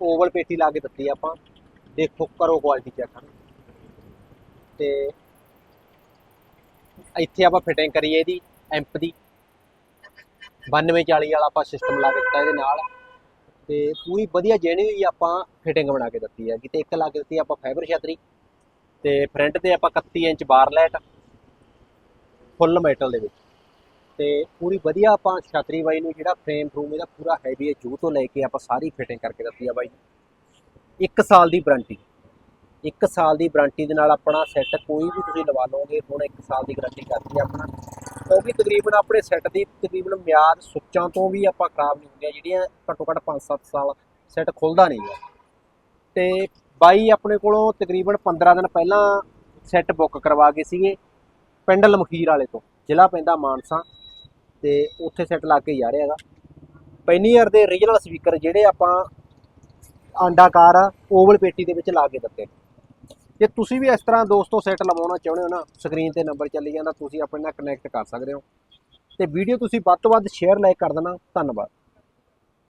Oval ਪੇਟੀ ਲਾ ਕੇ ਦਿੱਤੀ ਆ ਆਪਾਂ। ਦੇਖੋ, ਕਰੋ ਕੁਆਲਿਟੀ ਚੈੱਕ ਤੇ ਇੱਥੇ ਆਪਾਂ ਫਿਟਿੰਗ ਕਰੀਏ ਇਹਦੀ ਐਂਪ ਦੀ। 9240 ਵਾਲਾ ਆਪਾਂ ਸਿਸਟਮ ਲਾ ਦਿੱਤਾ ਇਹਦੇ ਨਾਲ। ਤੇ ਪੂਰੀ ਵਧੀਆ ਜੈਨੀ ਹੋਈ ਆਪਾਂ ਫਿਟਿੰਗ ਬਣਾ ਕੇ ਦਿੱਤੀ ਹੈ ਕਿਤੇ ਇੱਕ ਲਾ ਕੇ ਦਿੱਤੀ ਆਪਾਂ ਫਾਈਬਰ ਛਤਰੀ। ਤੇ ਫਰੰਟ ਤੇ ਆਪਾਂ 31 inch bar light full metal ਦੇ ਵਿੱਚ। ਤੇ ਪੂਰੀ ਵਧੀਆ ਆਪਾਂ ਛਤਰੀ ਬਾਈ ਨੂੰ ਜਿਹੜਾ ਫਰੇਮ ਫਰੂਮ ਇਹਦਾ ਪੂਰਾ ਹੈਵੀ ਹੈ ਜੂ ਤੋਂ ਲੈ ਕੇ ਆਪਾਂ ਸਾਰੀ ਫਿਟਿੰਗ ਕਰਕੇ ਦਿੱਤੀ ਆ ਬਾਈ ਇੱਕ ਸਾਲ ਦੀ ਵਾਰੰਟੀ ਇੱਕ ਸਾਲ ਦੀ ਵਾਰੰਟੀ ਦੇ ਨਾਲ ਆਪਣਾ ਸੈੱਟ ਕੋਈ ਵੀ ਤੁਸੀਂ ਲਵਾ ਲਓਗੇ, ਹੁਣ ਇੱਕ ਸਾਲ ਦੀ ਗਾਰੰਟੀ ਕਰਦੀ ਹੈ ਆਪਣਾ। ਕਿਉਂਕਿ ਤਕਰੀਬਨ ਆਪਣੇ ਸੈੱਟ ਦੀ ਤਕਰੀਬਨ ਮਿਆਦ ਸੁੱਚਾਂ ਤੋਂ ਵੀ ਆਪਾਂ ਖਰਾਬ ਨਹੀਂ ਹੁੰਦੀਆਂ, ਜਿਹੜੀਆਂ ਘੱਟੋ ਘੱਟ 5-7 ਸਾਲ ਸੈੱਟ ਖੁੱਲਦਾ ਨਹੀਂ ਹੈ ਤੇ ਬਾਈ ਆਪਣੇ ਕੋਲੋਂ ਤਕਰੀਬਨ 15 ਦਿਨ ਪਹਿਲਾਂ ਸੈੱਟ ਬੁੱਕ ਕਰਵਾ ਕੇ ਸੀਗੇ, ਪਿੰਡ ਲਮਖੀਰ ਵਾਲੇ ਤੋਂ, ਜ਼ਿਲ੍ਹਾ ਪੈਂਦਾ ਮਾਨਸਾ। ਤੇ ਉੱਥੇ ਸੈੱਟ ਲਾ ਕੇ ਜਾ ਰਿਹਾ ਹੈਗਾ। ਪੈਨੀਅਰ ਦੇ ਰੀਜਨਲ ਸਪੀਕਰ ਜਿਹੜੇ ਆਪਾਂ ਆਂਡਾਕਾਰ ਓਵਲ ਪੇਟੀ ਦੇ ਵਿੱਚ ਲਾ ਕੇ ਦਿੱਤੇ। ਜੇ ਤੁਸੀਂ ਵੀ ਇਸ ਤਰ੍ਹਾਂ ਦੋਸਤੋ ਸੈੱਟ ਲਵਾਉਣਾ ਚਾਹੁੰਦੇ ਹੋ ਨਾ ਸਕਰੀਨ ਤੇ ਨੰਬਰ ਚੱਲੀ ਜਾਂਦਾ, ਤੁਸੀਂ ਆਪਣੇ ਨਾਲ ਕਨੈਕਟ ਕਰ ਸਕਦੇ ਹੋ। ਤੇ ਵੀਡੀਓ ਤੁਸੀਂ ਵੱਧ ਤੋਂ ਵੱਧ ਸ਼ੇਅਰ ਲਾਈਕ ਕਰ ਦੇਣਾ। ਧੰਨਵਾਦ।